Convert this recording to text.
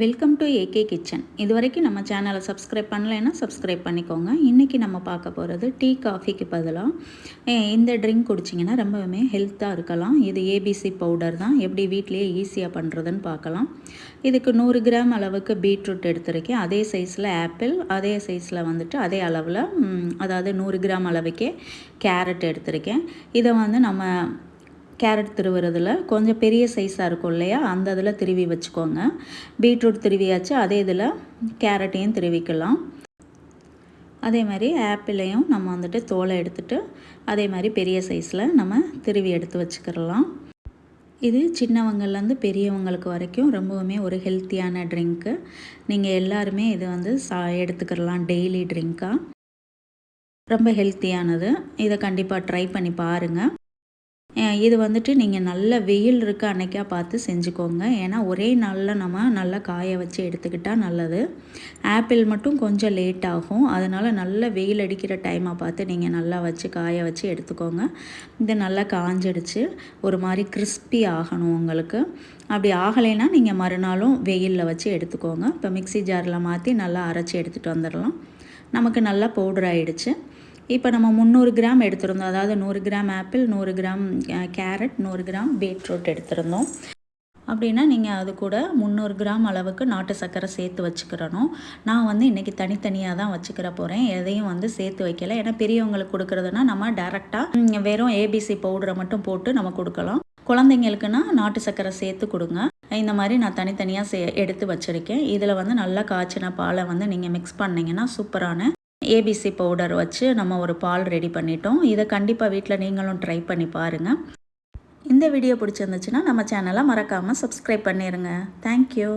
Welcome to AK kitchen இது வரைக்கும் நம்ம சேனலை சப்ஸ்கிரைப் பண்ணலைன்னா சப்ஸ்கிரைப் பண்ணிக்கோங்க. இன்றைக்கி நம்ம பார்க்க போகிறது டீ காஃபிக்கு பதிலாக இந்த ட்ரிங்க் குடிச்சிங்கன்னா ரொம்பவுமே ஹெல்த்தாக இருக்கலாம். இது ஏபிசி பவுடர் தான். எப்படி வீட்லேயே ஈஸியாக பண்ணுறதுன்னு பார்க்கலாம். இதுக்கு நூறு கிராம் அளவுக்கு பீட்ரூட் எடுத்திருக்கேன். அதே சைஸில் ஆப்பிள் அதே சைஸில் வந்துட்டு அதே அளவில் அதாவது நூறு கிராம் அளவுக்கே கேரட் எடுத்திருக்கேன். இதை வந்து நம்ம கேரட் திருவுறதில் கொஞ்சம் பெரிய சைஸாக இருக்கும் இல்லையா? அந்த இதில் திருவி வச்சுக்கோங்க. பீட்ரூட் திருவியாச்சு அதே இதில் கேரட்டையும் திருவிக்கலாம். அதே மாதிரி ஆப்பிளையும் நம்ம வந்துட்டு தோலை எடுத்துகிட்டு அதே மாதிரி பெரிய சைஸில் நம்ம திருவி எடுத்து வச்சுக்கிறலாம் இது சின்னவங்கள்லேருந்து பெரியவங்களுக்கு வரைக்கும் ரொம்பவுமே ஒரு ஹெல்த்தியான ட்ரிங்க்கு. நீங்கள் எல்லாருமே இது வந்து சா எடுத்துக்கிறலாம் டெய்லி ட்ரிங்க்காக ரொம்ப ஹெல்த்தியானது. இதை கண்டிப்பாக ட்ரை பண்ணி பாருங்கள் இது வந்துட்டு நீங்கள் நல்ல வெயில் இருக்க அன்னைக்காக பார்த்து செஞ்சுக்கோங்க. ஏன்னா ஒரே நாளில் நம்ம நல்லா காய வச்சு எடுத்துக்கிட்டால் நல்லது. ஆப்பிள் மட்டும் கொஞ்சம் லேட் ஆகும். அதனால் நல்ல வெயில் அடிக்கிற டைமாக பார்த்து நீங்கள் நல்லா வச்சு காய வச்சு எடுத்துக்கோங்க. இது நல்லா காஞ்சிடுச்சு. ஒரு மாதிரி கிறிஸ்பி ஆகணும் உங்களுக்கு. அப்படி ஆகலைன்னா நீங்கள் மறுநாளும் வெயிலில் வச்சு எடுத்துக்கோங்க. இப்போ மிக்சி ஜாரில் மாற்றி நல்லா அரைச்சி எடுத்துகிட்டு வந்துடலாம். நமக்கு நல்லா பவுடர் ஆகிடுச்சு இப்போ நம்ம முந்நூறு கிராம் எடுத்திருந்தோம். அதாவது நூறு கிராம் ஆப்பிள் நூறு கிராம் கேரட் நூறு கிராம் பீட்ரூட் எடுத்திருந்தோம். அப்படின்னா நீங்கள் அது கூட முந்நூறு கிராம் அளவுக்கு நாட்டு சர்க்கரை சேர்த்து வச்சுக்கிறணும். நான் வந்து இன்றைக்கி தனித்தனியாக தான் வச்சுக்கிற போகிறேன் எதையும் வந்து சேர்த்து வைக்கல. ஏன்னா பெரியவங்களுக்கு கொடுக்குறதுனா நம்ம டேரெக்டாக வெறும் ஏபிசி பவுடரை மட்டும் போட்டு நம்ம கொடுக்கலாம். குழந்தைங்களுக்குன்னா நாட்டு சர்க்கரை சேர்த்து கொடுங்க. இந்த மாதிரி நான் தனித்தனியாக சே எடுத்து வச்சுருக்கேன். இதில் வந்து நல்லா காய்ச்சின பாலை வந்து நீங்கள் மிக்ஸ் பண்ணிங்கன்னா சூப்பரான ஏபிசி பவுடர் வச்சு நம்ம ஒரு பால் ரெடி பண்ணிட்டோம். இதை கண்டிப்பாக வீட்டில் நீங்களும் ட்ரை பண்ணி பாருங்கள் இந்த வீடியோ பிடிச்சிருந்துச்சுன்னா நம்ம சேனலை மறக்காமல் சப்ஸ்கிரைப் பண்ணிடுங்க தேங்க்யூ